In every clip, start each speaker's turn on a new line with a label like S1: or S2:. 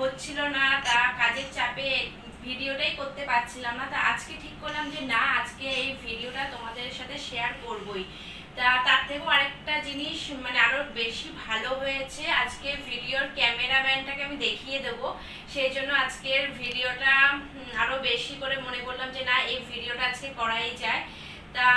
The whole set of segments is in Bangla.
S1: হচ্ছিল না তা কাজের চাপে ভিডিওটাই করতে পারছিলাম না। তা আজকে ঠিক করলাম যে না আজকে এই ভিডিওটা তোমাদের সাথে শেয়ার করবই। তা তার থেকেও আরেকটা জিনিস মানে আরও বেশি ভালো হয়েছে আজকে ভিডিওর ক্যামেরাম্যানটাকে আমি দেখিয়ে দেবো। সেই জন্য আজকের ভিডিওটা উম, আরও বেশি করে মনে করলাম যে না এই ভিডিওটা আজকে করাই যায়। তা,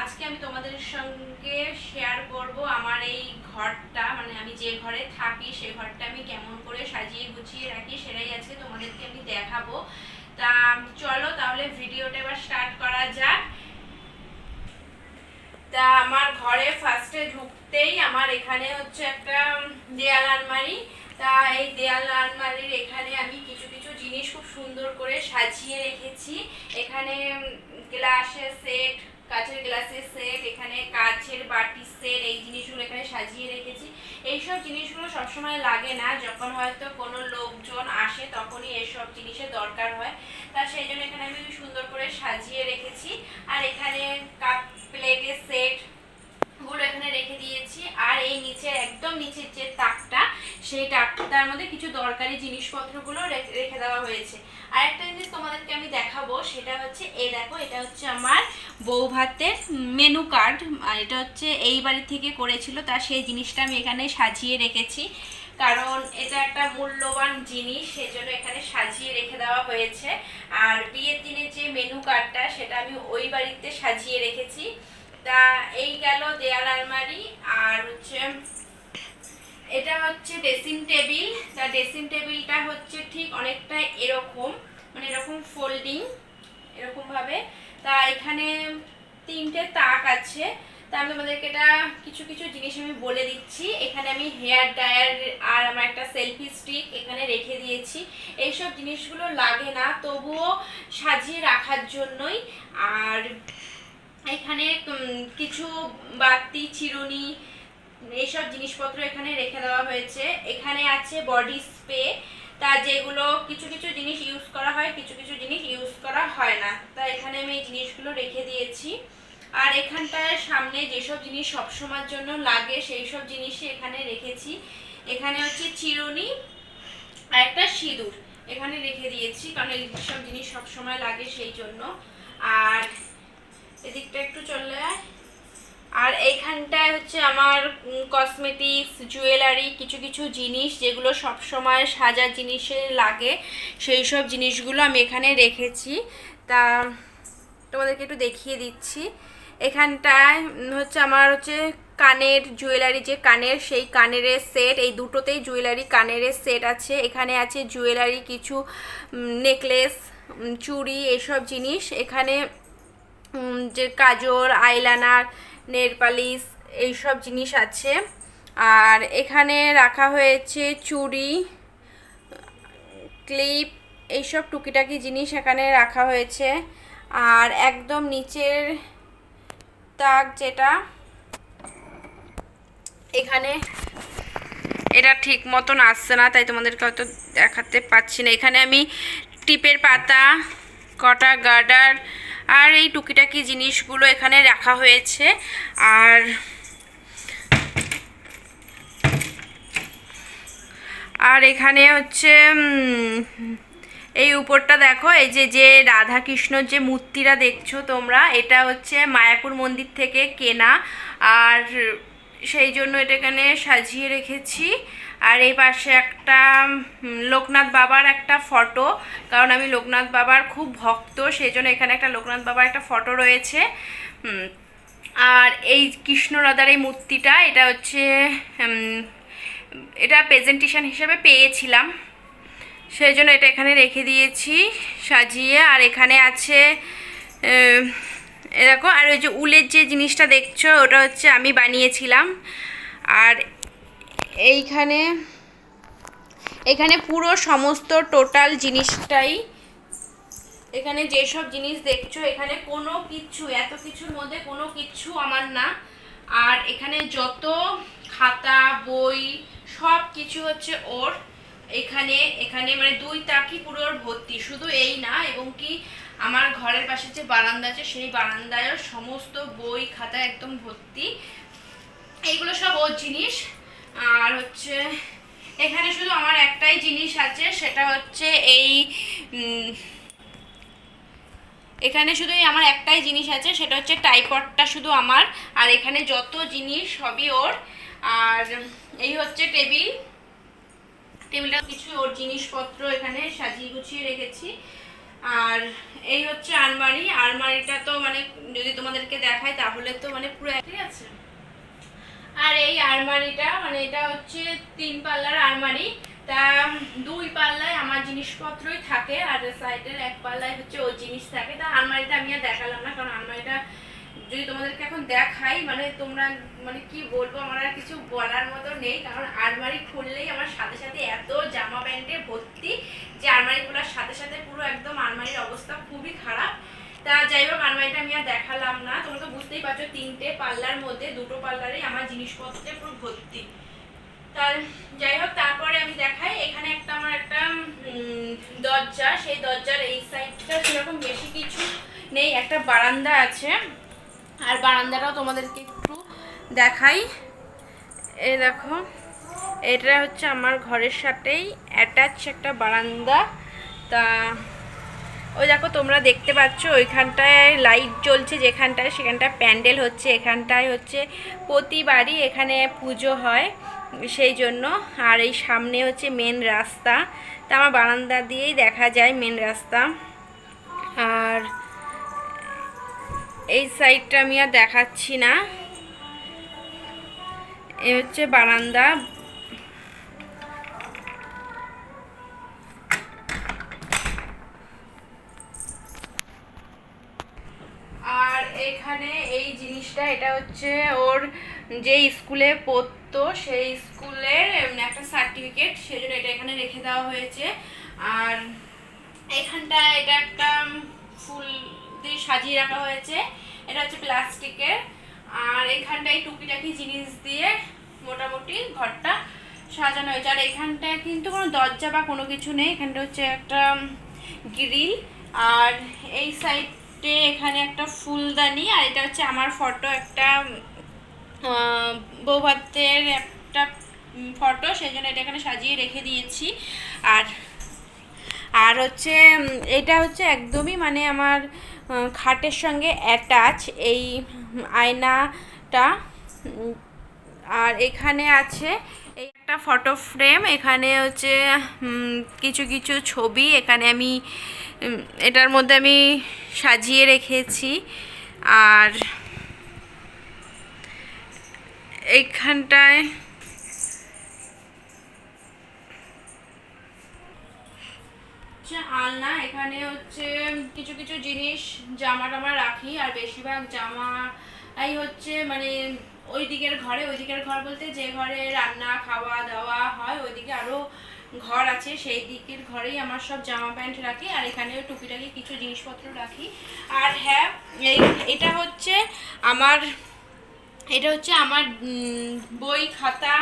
S1: আজকে আমি তোমাদের সঙ্গে শেয়ার করব আমার এই ঘরটা মানে আমি যে ঘরে থাকি সেই ঘরটা আমি কেমন করে সাজিয়ে গুছিয়ে রাখি সেটাই আজকে তোমাদেরকে আমি দেখাবো। তা, চলো তাহলে ভিডিওটা এবার স্টার্ট করা যাক। তা, আমার ঘরে ফার্স্টে ঢুকতেই আমার এখানে হচ্ছে একটা দেয়াল আলমারি। তা এই দেয়াল আলমারির এখানে আমি কিছু কিছু জিনিস খুব সুন্দর করে সাজিয়ে রেখেছি। এখানে গ্লাসের সেট, কাঁচের গ্লাসের সেট, এখানে কাঁচের বাটির সেট, এই জিনিসগুলো এখানে সাজিয়ে রেখেছি। এইসব জিনিসগুলো সবসময় লাগে না, যখন হয়তো কোনো লোকজন আসে তখনই এসব জিনিসের দরকার হয়। তা সেই জন্য এখানে আমি সুন্দর করে সাজিয়ে রেখেছি। আর এখানে কাপ প্লেটের সেটগুলো এখানে রেখে দিয়েছি। আর এই নিচে একদম নিচের যে তাকটা সেই তাকটার মধ্যে কিছু দরকারি জিনিসপত্রগুলো রেখে দেওয়া হয়েছে। আর একটা জিনিস তোমাদেরকে আমি দেখাবো, সেটা হচ্ছে, এই দেখো, এটা হচ্ছে আমার বউ ভাতের মেনু কার্ড আর এটা হচ্ছে এই বাড়ি থেকে করেছিল, তা সেই জিনিসটা আমি এখানে সাজিয়ে রেখেছি। কারণ এটা একটা মূল্যবান জিনিস সেজন্য এখানে সাজিয়ে রেখে দেওয়া হয়েছে। আর বিয়ের দিনে যে মেনু কার্ডটা সেটা আমি ওই বাড়িতে সাজিয়ে রেখেছি। তা এই গেল দেয়াল আলমারি, আর হচ্ছে এটা হচ্ছে ড্রেসিং টেবিল তা ড্রেসিং টেবিলটা হচ্ছে ঠিক অনেকটা এরকম মানে এরকম ফোল্ডিং এরকম ভাবে। তা এখানে তিনটে তাক আছে। তা আমি তোমাদেরকে এটা কিছু কিছু জিনিস আমি বলে দিচ্ছি। এখানে আমি হেয়ার ড্রায়ার আর আমার একটা সেলফি স্টিক এখানে রেখে দিয়েছি। এইসব জিনিসগুলো লাগে না, তবুও সাজিয়ে রাখার জন্যই। আর এখানে কিছু বাতি, চিরুনি এইসব জিনিসপত্র এখানে রেখে দেওয়া হয়েছে। এখানে আছে বডি স্প্রে তা যেগুলো কিছু কিছু জিনিস ইউজ করা হয়, কিছু কিছু জিনিস ইউজ করা হয় না। তা এখানে আমি এই জিনিসগুলো রেখে দিয়েছি। আর এখানটায় সামনে যেসব জিনিস সবসময়ের জন্য লাগে, সেই সব জিনিসই এখানে রেখেছি। এখানে হচ্ছে চিরুনি আর একটা সিঁদুর এখানে রেখে দিয়েছি, কারণ এই সব জিনিস সবসময় লাগে সেই জন্য। আর এদিকটা একটু চলে আর এইখানটায় হচ্ছে আমার কসমেটিক্স জুয়েলারি কিছু কিছু জিনিস যেগুলো সব সময় সাজার জিনিসে লাগে, সেই সব জিনিসগুলো আমি এখানে রেখেছি। তা তোমাদেরকে একটু দেখিয়ে দিচ্ছি। এখানটায় হচ্ছে আমার হচ্ছে কানের জুয়েলারি যে কানের, সেই কানের সেট এই দুটোতেই জুয়েলারি কানের সেট আছে। এখানে আছে জুয়েলারি কিছু নেকলেস চুড়ি, এসব জিনিস। এখানে যে কাজল আইলাইনার নেল পালিশ এইসব জিনিস আছে। আর এখানে রাখা হয়েছে চুড়ি, ক্লিপ, এইসব টুকিটাকি জিনিস এখানে রাখা হয়েছে। আর একদম নিচের তাক যেটা, এখানে এটা ঠিক মতন আসছে না, তাই তোমাদেরকে হয়তো দেখাতে পাচ্ছি না। এখানে আমি টিপের পাতা, কটা গার্ডার আর এই টুকিটাকি জিনিসগুলো এখানে রাখা হয়েছে। আর আর এখানে হচ্ছে এই উপরটা দেখো, এই যে যে রাধা কৃষ্ণর যে মূর্তিটা দেখছ তোমরা, এটা হচ্ছে মায়াপুর মন্দির থেকে কেনা। আর সেই জন্য এটা এখানে সাজিয়ে রেখেছি। আর এই পাশে একটা লোকনাথ বাবার একটা ফটো, কারণ আমি লোকনাথ বাবার খুব ভক্ত সেই জন্য এখানে একটা লোকনাথ বাবার একটা ফটো রয়েছে। আর এই কৃষ্ণ রাধার এই মূর্তিটা, এটা হচ্ছে এটা প্রেজেন্টেশন হিসেবে পেয়েছিলাম। সেই জন্য এটা এখানে রেখে দিয়েছি সাজিয়ে। আর এখানে আছে আহ, এ দেখো আর ওই যে উলের যে জিনিসটা দেখছ ওটা হচ্ছে আমি বানিয়েছিলাম। আর এইখানে এখানে পুরো সমস্ত টোটাল জিনিসটাই এখানে যেসব জিনিস দেখছ এখানে কোনো কিচ্ছু এত কিছুর মধ্যে কোনো কিচ্ছু আমার না। আর এখানে যত খাতা বই সব কিছু হচ্ছে ওর এখানে এখানে মানে দুই তাকি পুরো ভর্তি। শুধু এই না, এবং কি আমার ঘরের পাশে যে বারান্দা আছে, সেই বারান্দায় সমস্ত বই, খাতা একদম ভর্তি। এইগুলো সব ওর জিনিস। আর হচ্ছে, এখানে শুধু আমার একটাই জিনিস আছে, সেটা হচ্ছে এই এখানে শুধু আমার একটাই জিনিস আছে, সেটা হচ্ছে টাইপডটা শুধু আমার, আর এখানে যত জিনিস সবই ওর। আর এই হচ্ছে টেবিল। টেবিলটা কিছু ওর জিনিসপত্র এখানে সাজিয়ে গুছিয়ে রেখেছি। আর এই হচ্ছে আলমারি। আলমারিটা তো মানে যদি তোমাদেরকে দেখায় তাহলে তো মানে পুরো ঠিক আছে। আর এই আলমারিটা মানে এটা হচ্ছে তিন পাল্লার আলমারি। তা, দুই পাল্লায় আমার জিনিসপত্রই থাকে আর সাইডের এক পাল্লায় হচ্ছে ওই জিনিস থাকে। তা আলমারিটা আমি আর দেখালাম না, কারণ আলমারিটা যদি তোমাদেরকে এখন দেখাই মানে তোমরা মানে কি বলব, আমার আর কিছু বলার মতো নেই, কারণ আলমারি খুললেই আমার সাথে সাথে এত জামা প্যান্টে ভর্তি যে আলমারি খোলার সাথে সাথে পুরো একদম আলমারির অবস্থা খুবই খারাপ। তা যাই হোক, আলমারিটা আমি আর দেখালাম না। তোমরা তো বুঝতেই পারছ, তিনটে পাল্লার মধ্যে, দুটো পাল্লারে আমার জিনিসপত্রে পুরো ভর্তি। তার, যাই হোক, তারপরে আমি দেখাই। এখানে একটা আমার একটা দরজা। সেই দরজার এই সাইডটা সেরকম বেশি কিছু নেই। একটা বারান্দা আছে। আর বারান্দাটাও তোমাদেরকে একটু দেখাই। এই দেখো, এটা হচ্ছে আমার ঘরের সাথেই অ্যাটাচ একটা বারান্দা। তা, ওই দেখো, তোমরা দেখতে পাচ্ছ, ওইখানটায় লাইট জ্বলছে যেখানটায়, সেখানটায় প্যান্ডেল হচ্ছে, এখানটায় হচ্ছে প্রতিবারই এখানে পুজো হয়। সেই জন্য। আর এই সামনে হচ্ছে মেন রাস্তা। তা আমার বারান্দা দিয়েই দেখা যায় মেন রাস্তা। আর এই সাইডটা আমি আর দেখাচ্ছি না। এ হচ্ছে বারান্দা। এখানে এই জিনিসটা, এটা হচ্ছে ওর যে স্কুলে পড়তো, সেই স্কুলের একটা সার্টিফিকেট সেজন্য এটা এখানে রেখে দেওয়া হয়েছে। আর এখানটা এটা একটা ফুল দিয়ে সাজিয়ে রাখা হয়েছে। এটা হচ্ছে প্লাস্টিকের। আর এখানটায় টুকিটাকি জিনিস দিয়ে মোটামুটি ঘরটা সাজানো হয়েছে। আর এখানটায় কিন্তু কোনো দরজা বা কোনো কিছু নেই। এখানটা হচ্ছে একটা গ্রিল। আর এই সাইডে এখানে একটা ফুলদানি আর এটা হচ্ছে আমার ফটো, একটা বৌভাতের একটা ফটো সেই জন্য এটা এখানে সাজিয়ে রেখে দিয়েছি। আর আর হচ্ছে এটা হচ্ছে একদমই মানে আমার খাটের সঙ্গে অ্যাটাচ এই আয়নাটা। আর এখানে আছে এই একটা ফটো ফ্রেম, এখানে হচ্ছে কিছু কিছু ছবি। এখানে আমি এটার মধ্যে আমি সাজিয়ে রেখেছি। আর এইখানটায় আলনা, এখানে হচ্ছে কিছু কিছু জিনিস জামা টামা রাখি, আর বেশিরভাগ জামা এই হচ্ছে মানে ওই দিকের ঘরে ওই দিকের ঘর বলতে যে ঘরে রান্না, খাওয়া দাওয়া হয়, ওইদিকে আরও ঘর আছে, সেই দিকের ঘরেই আমার সব জামা প্যান্ট রাখি আর এখানে টুকিটাকি কিছু জিনিসপত্র রাখি। আর হ্যাঁ এই, এটা হচ্ছে আমার, এটা হচ্ছে আমার বই, খাতা,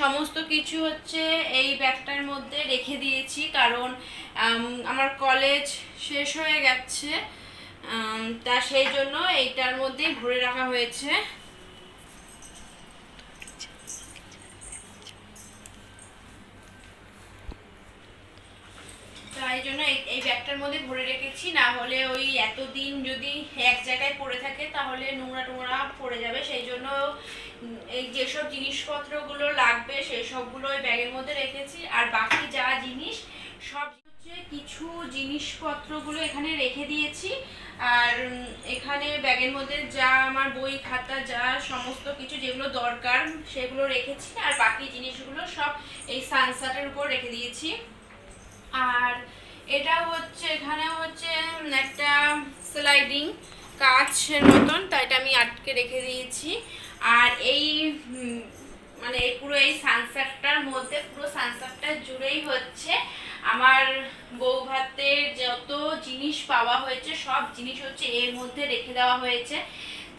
S1: সমস্ত কিছু হচ্ছে এই ব্যাগটার মধ্যে রেখে দিয়েছি কারণ আমার কলেজ শেষ হয়ে গেছে তা সেই জন্য এইটার মধ্যেই ভরে রাখা হয়েছে। তাই জন্য এই- এই ব্যাগটার মধ্যে ভরে রেখেছি, না হলে ওই এতদিন যদি এক জায়গায় পড়ে থাকে তাহলে নোংরা টোংরা পড়ে যাবে। সেই জন্য এই যেসব জিনিসপত্রগুলো লাগবে সেই সবগুলো ওই ব্যাগের মধ্যে রেখেছি। আর বাকি যা জিনিস, সব হচ্ছে কিছু জিনিসপত্রগুলো এখানে রেখে দিয়েছি। আর এখানে ব্যাগের মধ্যে যা আমার বই, খাতা, যা সমস্ত কিছু যেগুলো দরকার সেগুলো রেখেছি। আর বাকি জিনিসগুলো সব এই সানসাটের উপর রেখে দিয়েছি। আর এটা হচ্ছে, এখানে হচ্ছে একটা স্লাইডিং কাছের মতন, তাই এটা আমি আটকে রেখে দিয়েছি। আর এই মানে এই পুরো এই সানসেটটার মধ্যে পুরো সানসেটটা জুড়েই হচ্ছে আমার বউ ভাতের যত জিনিস পাওয়া হয়েছে, সব জিনিস হচ্ছে এর মধ্যে রেখে দেওয়া হয়েছে।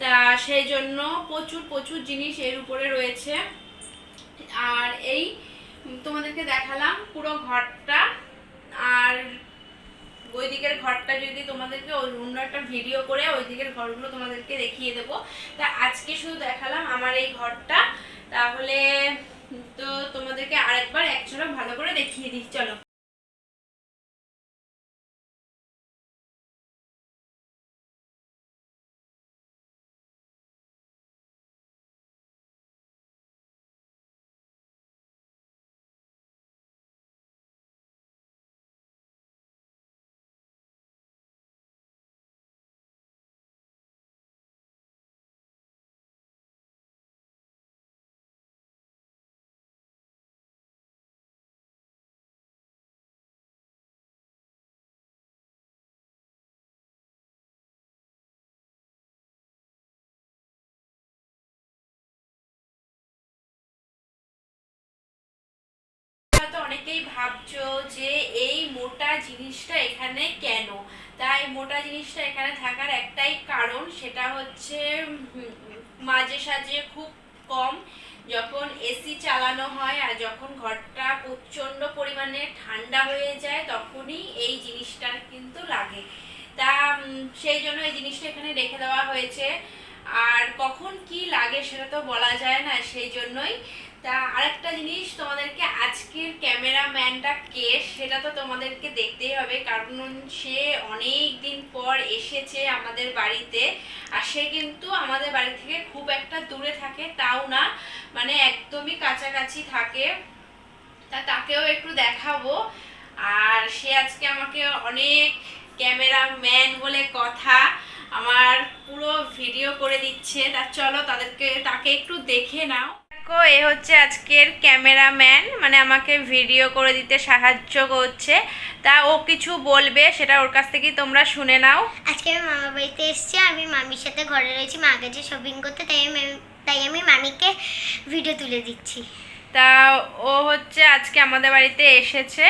S1: তা সেই জন্য প্রচুর প্রচুর জিনিস এর উপরে রয়েছে। আর এই, তোমাদেরকে দেখালাম পুরো ঘরটা। আর ওই দিকের ঘরটা যদি তোমাদেরকে ওই অন্য একটা ভিডিও করে ওই দিকের ঘরগুলো তোমাদেরকে দেখিয়ে দেবো। তা আজকে শুধু দেখালাম আমার এই ঘরটা। তাহলে তো তোমাদেরকে আরেকবার এক ভালো করে দেখিয়ে দিই। চলো। অনেকেই ভাবছ যে এই মোটা জিনিসটা এখানে কেন? তাই মোটা জিনিসটা এখানে থাকার একটাই কারণ সেটা হচ্ছে মাঝে সাঝে খুব কম যখন এসি চালানো হয় আর যখন ঘরটা প্রচণ্ড পরিমাণে ঠান্ডা হয়ে যায় তখনই এই জিনিসটার কিন্তু লাগে। তা সেই জন্য এই জিনিসটা এখানে রেখে দেওয়া হয়েছে। আর কখন কি লাগে সেটা তো বলা যায় না, সেই জন্যই তা আরেকটা জিনিস তোমাদেরকে আজকের ক্যামেরাম্যানটা কে সেটা তো তোমাদেরকে দেখতেই হবে, কারণ সে অনেক দিন পর এসেছে আমাদের বাড়িতে আর সে কিন্তু আমাদের বাড়ি থেকে খুব একটা দূরে থাকে, তাও না মানে একদমই কাছাকাছি থাকে। তা তাকেও একটু দেখাবো। আর সে আজকে আমাকে অনেক ক্যামেরাম্যান বলে কথা, আমার পুরো ভিডিও করে দিচ্ছে। তা চলো তাদেরকে, তাকে একটু দেখে নাও। দেখো এ হচ্ছে আজকের ক্যামেরাম্যান মানে আমাকে ভিডিও করে দিতে সাহায্য করছে। তা ও কিছু বলবে সেটা ওর কাছ থেকেই তোমরা শুনে নাও।
S2: আজকে আমি মামা বাড়িতে এসেছি আমি মামির সাথে ঘরে রয়েছি মা গেছে শপিং করতে তাই আমি তাই আমি মামিকে ভিডিও তুলে দিচ্ছি।
S1: তা ও হচ্ছে আজকে আমাদের বাড়িতে এসেছে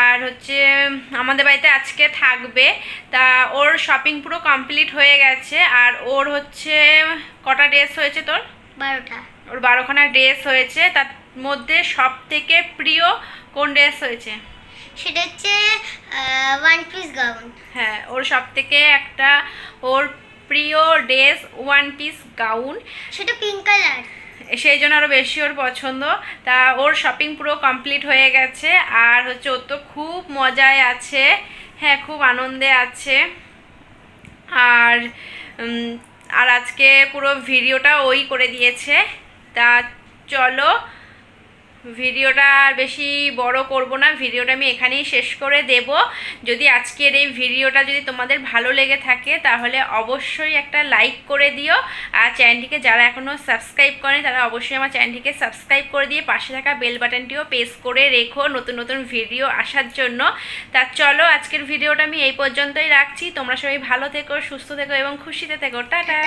S1: আর হচ্ছে আমাদের বাড়িতে আজকে থাকবে। তা ওর শপিং পুরো কমপ্লিট হয়ে গেছে আর ওর হচ্ছে কটা ড্রেস হয়েছে তোর?
S2: বারোটা।
S1: ওর বারোখানা ড্রেস হয়েছে তার মধ্যে সব থেকে প্রিয় কোন ড্রেস হয়েছে?
S2: সেটা হচ্ছে ওয়ান পিস গাউন
S1: হ্যাঁ ওর সব থেকে একটা ওর প্রিয় ড্রেস ওয়ান পিস গাউন
S2: সেটা পিঙ্ক কালার
S1: সেই জন্য আরও বেশি ওর পছন্দ। তা ওর শপিং পুরো কমপ্লিট হয়ে গেছে আর হচ্ছে ও তো খুব মজায় আছে। হ্যাঁ খুব আনন্দে আছে। আর আর আজকে পুরো ভিডিওটা ওই করে দিয়েছে। তা চলো, ভিডিওটা আর বেশি বড় করব না, ভিডিওটা আমি এখানেই শেষ করে দেব। যদি আজকের এই ভিডিওটা যদি তোমাদের ভালো লেগে থাকে, তাহলে অবশ্যই একটা লাইক করে দিও। আর চ্যানেলটিকে যারা এখনও সাবস্ক্রাইব করে তারা অবশ্যই আমার চ্যানেলটিকে সাবস্ক্রাইব করে দিয়ে পাশে থাকা বেল বাটনটিও প্রেস করে রেখো নতুন নতুন ভিডিও আসার জন্য। তা চলো, আজকের ভিডিওটা আমি এই পর্যন্তই রাখছি। তোমরা সবাই ভালো থেকো, সুস্থ থেকো এবং খুশিতে থেকো।
S2: টাটা।